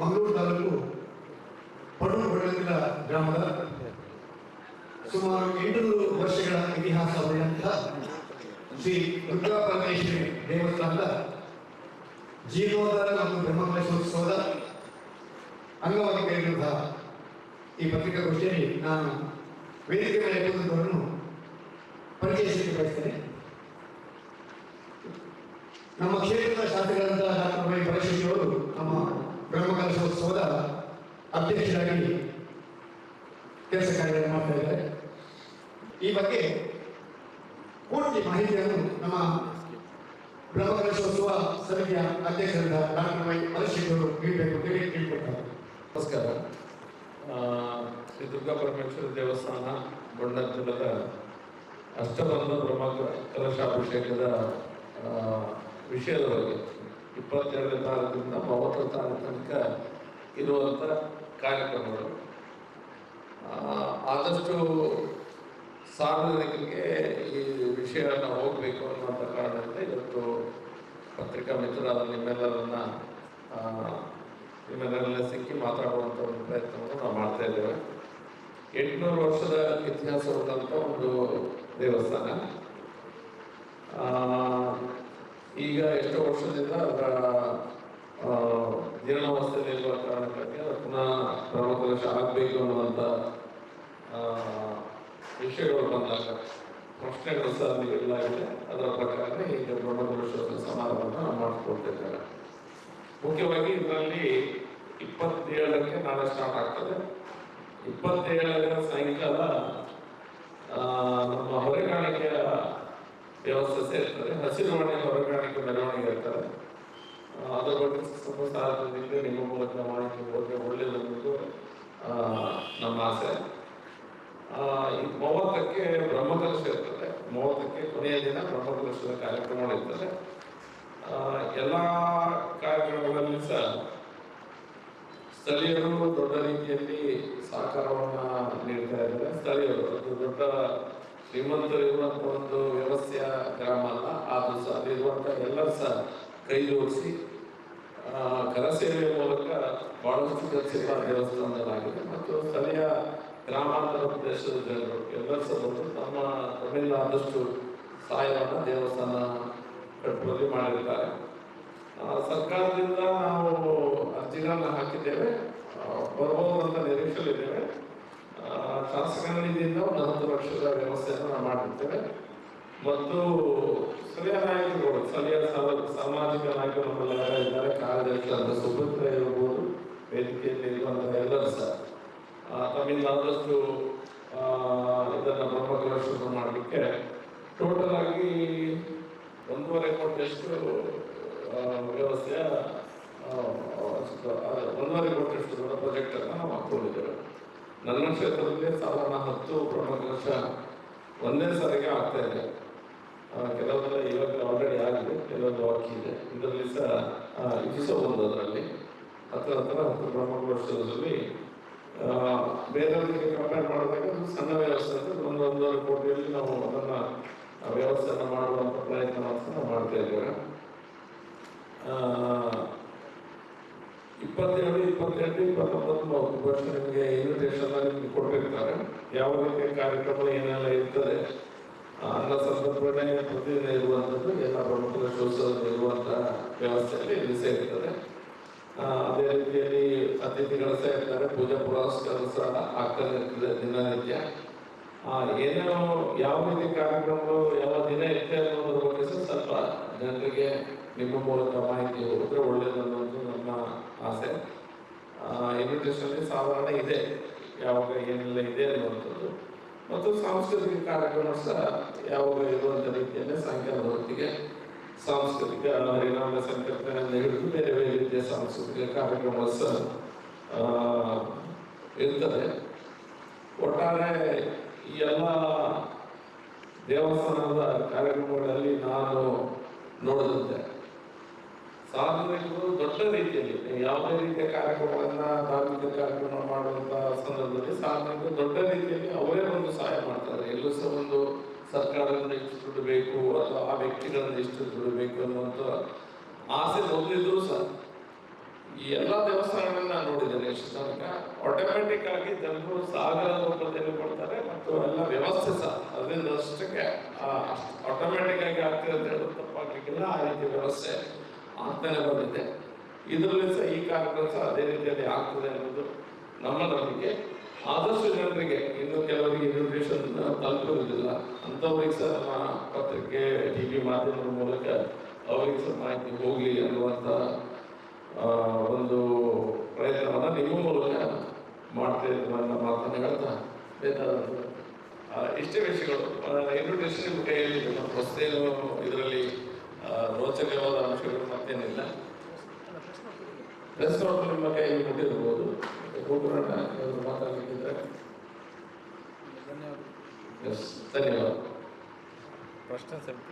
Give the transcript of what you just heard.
ಮಂಗಳೂರು ತಾಲೂಕು ಪಡೂರು ಬೆಳಗಿನ ಗ್ರಾಮದ ಸುಮಾರು ಎಂಟುನೂರು ವರ್ಷಗಳ ಇತಿಹಾಸ ಉಳ್ಳಂತಹ ಶ್ರೀ ದುರ್ಗಾ ಪರಮೇಶ್ವರಿ ದೇವಸ್ಥಾನದ ಜೀರ್ಣೋದ್ಧಾರ ಮತ್ತು ಬ್ರಹ್ಮಕಲಶೋತ್ಸವದ ಅಂಗವಾಗಿ ಕೈಗೊಂಡಂತಹ ಈ ಪತ್ರಿಕಾಗೋಷ್ಠಿಯಲ್ಲಿ ನಾನು ವೇದಿಕೆ ಮೇಲೆ ಕುಳಿತುಕೊಂಡು ಪರಿಚಯಿಸಲಿಕ್ಕೆ ಬಯಸ್ತೇನೆ. ನಮ್ಮ ಕ್ಷೇತ್ರದ ಶಾಸಕರಾದಂತಹ ಡಾಕ್ಟರ್ ವೈ ಪರಶೆಟ್ಟಿ ಅವರು ನಮ್ಮ ಬ್ರಹ್ಮಕಲಶೋತ್ಸವದ ಅಧ್ಯಕ್ಷರಾಗಿ ಕೆಲಸ ಕಾರ್ಯ ಮಾಡ್ತಾ ಇದ್ದಾರೆ. ಈ ಬಗ್ಗೆ ಪೂರ್ತಿ ಮಾಹಿತಿಯನ್ನು ನಮ್ಮ ಬ್ರಹ್ಮಕಲಶೋತ್ಸವ ಸಮಿತಿಯ ಅಧ್ಯಕ್ಷರಾದ ಡಾಕ್ಟರ್ ವೈ ಮಲಶೇಖರ್ ನೀಡಬೇಕು ಅಂತ ಹೇಳಿ ಕೇಳ್ಕೊಳ್ತಾರೆ. ನಮಸ್ಕಾರ. ಶ್ರೀ ದುರ್ಗಾ ಪರಮೇಶ್ವರ ದೇವಸ್ಥಾನ ಬಣ್ಣದ ಅಷ್ಟಬಂಧ ಬ್ರಹ್ಮ ಕಲಶಾಭಿಷೇಕದ ವಿಷಯದ ಬಗ್ಗೆ. ಇಪ್ಪತ್ತೆರಡನೇ ತಾರೀಕಿಂದ ಮೂವತ್ತರ ತಾರೀಕು ತನಕ ಇರುವಂಥ ಕಾರ್ಯಕ್ರಮಗಳು. ಆದಷ್ಟು ಸಾರ್ವಜನಿಕರಿಗೆ ಈ ವಿಷಯನ ಹೋಗಬೇಕು ಅನ್ನುವಂಥ ಕಾರಣದಿಂದ ಇವತ್ತು ಪತ್ರಿಕಾ ಮಿತ್ರರಾದ ನಿಮ್ಮೆಲ್ಲರನ್ನ ನಿಮ್ಮೆಲ್ಲರೆಲ್ಲ ಸಿಕ್ಕಿ ಮಾತಾಡುವಂಥ ಒಂದು ಪ್ರಯತ್ನವನ್ನು ನಾವು ಮಾಡ್ತಾ ಇದ್ದೇವೆ. ಎಂಟುನೂರು ವರ್ಷದ ಇತಿಹಾಸವಾದಂಥ ಒಂದು ದೇವಸ್ಥಾನ. ಈಗ ಎಷ್ಟೋ ವರ್ಷದಿಂದ ಅದರ ಜೀರ್ಣಾವಸ್ಥೆಯಲ್ಲಿ ಇರುವ ಕಾರಣಕ್ಕಾಗಿ ಅದು ಪುನಃ ಬ್ರಹ್ಮಕಲಶ ಆಗಬೇಕು ಅನ್ನುವಂಥ ವಿಷಯಗಳು ಬಂದಾಗ ಪ್ರಶ್ನೆಗಳು ಸಹ ಎಲ್ಲ ಇದೆ. ಅದರ ಪ್ರಕಾರ ಈಗ ಬ್ರಹ್ಮಕಲಶೋತ್ಸವ ಸಮಾರಂಭವನ್ನು ನಾವು ಮಾಡಿಕೊಳ್ತಿದ್ದೇವೆ ಮುಖ್ಯವಾಗಿ ಇದರಲ್ಲಿ ಇಪ್ಪತ್ತೇಳಕ್ಕೆ ನಾಳೆ ಸ್ಟಾರ್ಟ್ ಆಗ್ತದೆ. ಇಪ್ಪತ್ತೇಳರ ಸಾಯಂಕಾಲ ಆ, ನಮ್ಮ ಹೊರೆಗಾಣಿಕೆಯ ವ್ಯವಸ್ಥೆ ಸೇರ್ತದೆ ಹಸಿರುಮನೆ ಹೊರೆಗಾಣಿಕೆ ಮೆರವಣಿಗೆ ಇರ್ತದೆ ಆ, ಅದರ ಸಾರ್ವಜನಿಕರಿಗೆ ನಿಮ್ಮ ಮೂಲಕ ಮಾಹಿತಿ ಹೋದರೆ ಒಳ್ಳೆಯದನ್ನೋದು ನಮ್ಮ ಆಸೆ ಈ ಮೂವತ್ತಕ್ಕೆ ಬ್ರಹ್ಮಕಲಶ ಇರ್ತದೆ ಮೂವತ್ತಕ್ಕೆ ಕೊನೆಯ ದಿನ ಬ್ರಹ್ಮಕಲಶದ ಕಾರ್ಯಕ್ರಮ ಇರ್ತದೆ ಆ, ಎಲ್ಲ ಕಾರ್ಯಕ್ರಮಗಳಲ್ಲಿ ಸಹ ಸ್ಥಳೀಯರು ದೊಡ್ಡ ರೀತಿಯಲ್ಲಿ ಸಹಕಾರವನ್ನು ನೀಡ್ತಾ ಇದ್ದಾರೆ ಸ್ಥಳೀಯರು ಅದು ದೊಡ್ಡ ಶ್ರೀಮಂತರು ಇರುವಂಥ ಒಂದು ವ್ಯವಸ್ಥೆಯ ಗ್ರಾಮ ಅಲ್ಲ ಆದರೂ ಸಹ ಅಲ್ಲಿರುವಂಥ ಎಲ್ಲರೂ ಸಹ ಕೈ ಜೋಡಿಸಿ ಕರಸೇವೆಯ ಮೂಲಕ ಬಹಳಷ್ಟು ಕೆಲಸ ದೇವಸ್ಥಾನದಲ್ಲಾಗಿದೆ ಮತ್ತು ಸ್ಥಳೀಯ ಗ್ರಾಮಾಂತರ ಪ್ರದೇಶದ ಜನರು ಎಲ್ಲರೂ ಬಂದು ತಮ್ಮ ತಮ್ಮಿಂದ ಆದಷ್ಟು ಸಹಾಯವನ್ನು ದೇವಸ್ಥಾನ ಕಟ್ಟುವಲ್ಲಿ ಮಾಡಿರ್ತಾರೆ ಸರ್ಕಾರದಿಂದ ನಾವು ಅರ್ಜಿಗಳನ್ನ ಹಾಕಿದ್ದೇವೆ. ಬರಬಹುದಂತ ನಿರೀಕ್ಷೆಯಲ್ಲಿದ್ದೇವೆ. ಶಾಸಕರ ನಿಧಿಯಿಂದ ಒಂದು ಹತ್ತು ಲಕ್ಷದ ವ್ಯವಸ್ಥೆಯನ್ನು ನಾವು ಮಾಡಿರ್ತೇವೆ. ಮತ್ತು ಸ್ಥಳೀಯ ನಾಯಕರುಗಳು, ಸ್ಥಳೀಯ ಸಮ- ಸಾಮಾಜಿಕ ನಾಯಕರು ಕಾರ್ಯದರ್ಶಿಯಾದ ಸುಭದ್ರ ಇರ್ಬೋದು, ವೇದಿಕೆಯಲ್ಲಿ ಇರುವಂತಹ ಎಲ್ಲರೂ ಸಹ. ತಮ್ಮಿಂದ ಆದಷ್ಟು ಇದನ್ನು ಇದನ್ನ ಬ್ರಹ್ಮಕಲಶ ಮಾಡಲಿಕ್ಕೆ ಟೋಟಲ್ ಆಗಿ ಒಂದೂವರೆ ಕೋಟಿಯಷ್ಟು ವ್ಯವಸ್ಥೆಯ ಒಂದೂವರೆ ಕೋಟಿಯಷ್ಟು ದೊಡ್ಡ ಪ್ರಾಜೆಕ್ಟ್ ಅನ್ನು ನಾವು ಹಾಕೊಂಡಿದ್ದೇವೆ ನನ್ನ ಕ್ಷೇತ್ರದಲ್ಲಿ ಸಾಧಾರಣ ಹತ್ತು ಬ್ರಹ್ಮಕಲಶ ಒಂದೇ ಸಾರಿಗೆ ಆಗ್ತಾ ಇದೆ. ಕೆಲವೆಲ್ಲ ಇವಾಗ ಆಲ್ರೆಡಿ ಆಗಿದೆ, ಕೆಲವೊಂದು ಬಾಕಿ ಇದೆ. ಇದರಲ್ಲಿ ಸಹ ಇದು ಸಹ ಒಂದು ಹತ್ರ ಹತ್ರ ಹತ್ತು ಬೇರೆಯವರಿಗೆ ಕಂಪೇರ್ ಅದು ಸಣ್ಣ ವ್ಯವಸ್ಥೆ ಅಂತ ಒಂದು ಒಂದೂವರೆ ಕೋಟಿಯಲ್ಲಿ ನಾವು ಅದನ್ನು ವ್ಯವಸ್ಥೆಯನ್ನು ಮಾಡುವಂಥ ಪ್ರಯತ್ನವನ್ನು ನಾವು ಮಾಡ್ತಾ ಇದ್ದೇವೆ. ಇಪ್ಪತ್ತೇಳು ಇಪ್ಪತ್ತೆಂಟು, ಇಪ್ಪತ್ತೊಂಬತ್ತು ವರ್ಷ ನಿಮಗೆ ಇನ್ವಿಟೇಷನ್ ನಿಮಗೆ ಕೊಟ್ಟಿರ್ತಾರೆ. ಯಾವ ರೀತಿಯ ಕಾರ್ಯಕ್ರಮ ಏನೆಲ್ಲ ಇರ್ತದೆ ಆ, ಅನ್ನ ಸಂದರ್ಭಣೆ ಪ್ರತಿದಿನ ಇರುವಂಥದ್ದು ಎಲ್ಲ ಪ್ರಮುಖ ಶೋತ್ಸವದಲ್ಲಿ ಇರುವಂಥ ವ್ಯವಸ್ಥೆಯಲ್ಲಿ ಇಲ್ಲಿ ಸೇರಿರ್ತದೆ ಅದೇ ರೀತಿಯಲ್ಲಿ ಅತಿಥಿಗಳು ಸಹ ಇರ್ತಾರೆ ಪೂಜಾ ಪುರಸ್ಕಾರ ಸಹ ಆಗ್ತದೆ ಇರ್ತದೆ ದಿನನಿತ್ಯ. ಏನೇನೋ ಯಾವ ರೀತಿ ಕಾರ್ಯಕ್ರಮಗಳು ಯಾವ ದಿನ ಇರ್ತದೆ ಅನ್ನೋದ್ರ ಬಗ್ಗೆ ಸ್ವಲ್ಪ ಜನರಿಗೆ ನಿಮ್ಮ ಮೂಲಕ ಮಾಹಿತಿ ಹೋದ್ರೆ ಒಳ್ಳೇದು ಅನ್ನೋದು ನಮ್ಮ ಆಸೆ. ಇನ್ವಿಟೇಷನ್ ಸಾಧಾರಣ ಇದೆ, ಯಾವಾಗ ಏನೆಲ್ಲ ಇದೆ ಅನ್ನುವಂಥದ್ದು. ಮತ್ತು ಸಾಂಸ್ಕೃತಿಕ ಕಾರ್ಯಕ್ರಮ ಸಹ ಯಾವಾಗ ಇರುವಂಥ ರೀತಿಯಲ್ಲಿ ಸಾಯಂಕಾಲದ ಹೊತ್ತಿಗೆ ಸಾಂಸ್ಕೃತಿಕ ಹರಿನಾಮ ಸಂಕೀರ್ತನೆಯಿಂದ ಹಿಡಿದು ಬೇರೆ ಬೇರೆ ರೀತಿಯ ಸಾಂಸ್ಕೃತಿಕ ಕಾರ್ಯಕ್ರಮ ಸಹ ಇರ್ತದೆ. ಒಟ್ಟಾರೆ ಈ ಎಲ್ಲ ದೇವಸ್ಥಾನದ ಕಾರ್ಯಕ್ರಮಗಳಲ್ಲಿ ನಾನು ನೋಡಿದಂತೆ ಸಾರ್ವಜನಿಕರು ದೊಡ್ಡ ರೀತಿಯಲ್ಲಿ, ಯಾವುದೇ ರೀತಿಯ ಕಾರ್ಯಕ್ರಮಗಳನ್ನ ಧಾರ್ಮಿಕ ಕಾರ್ಯಕ್ರಮ ಮಾಡುವಂತ ಸಂದರ್ಭದಲ್ಲಿ ಸಾರ್ವಜನಿಕರು ದೊಡ್ಡ ರೀತಿಯಲ್ಲಿ ಅವರೇ ಒಂದು ಸಹಾಯ ಮಾಡ್ತಾರೆ. ಎಲ್ಲೂ ಸಹ ಒಂದು ಸರ್ಕಾರದಿಂದ ಎಷ್ಟು ದುಡ್ಡು ಬೇಕು ಅಥವಾ ಆ ವ್ಯಕ್ತಿಗಳನ್ನು ಎಷ್ಟು ದುಡ್ಡು ಬೇಕು ಅನ್ನುವಂಥ ಆಸೆ ಮೊದಲಿದ್ರು ಸಹ ಈ ಎಲ್ಲ ದೇವಸ್ಥಾನಗಳನ್ನ ನೋಡಿದ್ದೇನೆ ಎಷ್ಟು ತನಕ. ಆಟೋಮೆಟಿಕ್ ಆಗಿ ಜನರು ಸಾಗರ ರೂಪದಲ್ಲಿ ಕೊಡ್ತಾರೆ ಮತ್ತು ಎಲ್ಲ ವ್ಯವಸ್ಥೆ ಸಹ. ಅದರಿಂದ ಅಷ್ಟಕ್ಕೆ ಆಟೋಮೆಟಿಕ್ ಆಗಿ ಆಗ್ತದೆ ಅಂತ ಹೇಳೋದು ತಪ್ಪಾಗಲಿಕ್ಕಿಲ್ಲ. ಆ ರೀತಿ ವ್ಯವಸ್ಥೆ ಆಗ್ತಾನೆ ಬಂದಿದೆ. ಇದರಲ್ಲಿ ಸಹ ಈ ಕಾರ್ಯಕ್ರಮ ಸಹ ಅದೇ ರೀತಿಯಲ್ಲಿ ಆಗ್ತದೆ ಅನ್ನೋದು ನಮ್ಮ ನಂಬಿಕೆ. ಆದಷ್ಟು ಜನರಿಗೆ ಇನ್ನು ಕೆಲವರಿಗೆ ಇನ್ವಿಟೇಷನ್ ತಲುಪಿರುವುದಿಲ್ಲ ಅಂಥವ್ರಿಗೆ ಸಹ ನಮ್ಮ ಪತ್ರಿಕೆ ಟಿ ವಿ ಮಾಧ್ಯಮದ ಮೂಲಕ ಅವರಿಗೆ ಸಹ ಮಾಹಿತಿ ಹೋಗಲಿ ಅನ್ನುವಂಥ ಒಂದು ಪ್ರಯತ್ನವನ್ನು ನಿಮ್ಮ ಮೂಲಕ ಮಾಡ್ತಾ ಇದ್ದ ಮಾತನ್ನು ಹೇಳ್ತಾ ಬೇಕಾದಂಥದ್ದು ಇಷ್ಟೇ ವಿಷಯಗಳು. ಇನ್ವಿಟೇಷನ್ ಕೈಯಲ್ಲಿ. ಹೊಸದೇನು ಇದರಲ್ಲಿ ರೋಚಕವಾದ ಅಂಶಗಳು ಮತ್ತೇನಿಲ್ಲ. ಪ್ರೆಸ್ ನೋಟ್ ನಿಮ್ಮ ಕೈಯಲ್ಲಿ ಕೊಟ್ಟಿರ್ಬೋದು. ಏನಾದ್ರು ಮಾತಾಡಲಿಕ್ಕಿದ್ರೆ ಎಸ್ ಧನ್ಯವಾದ. ಪ್ರಶ್ನೆ ಸ್ವಲ್ಪ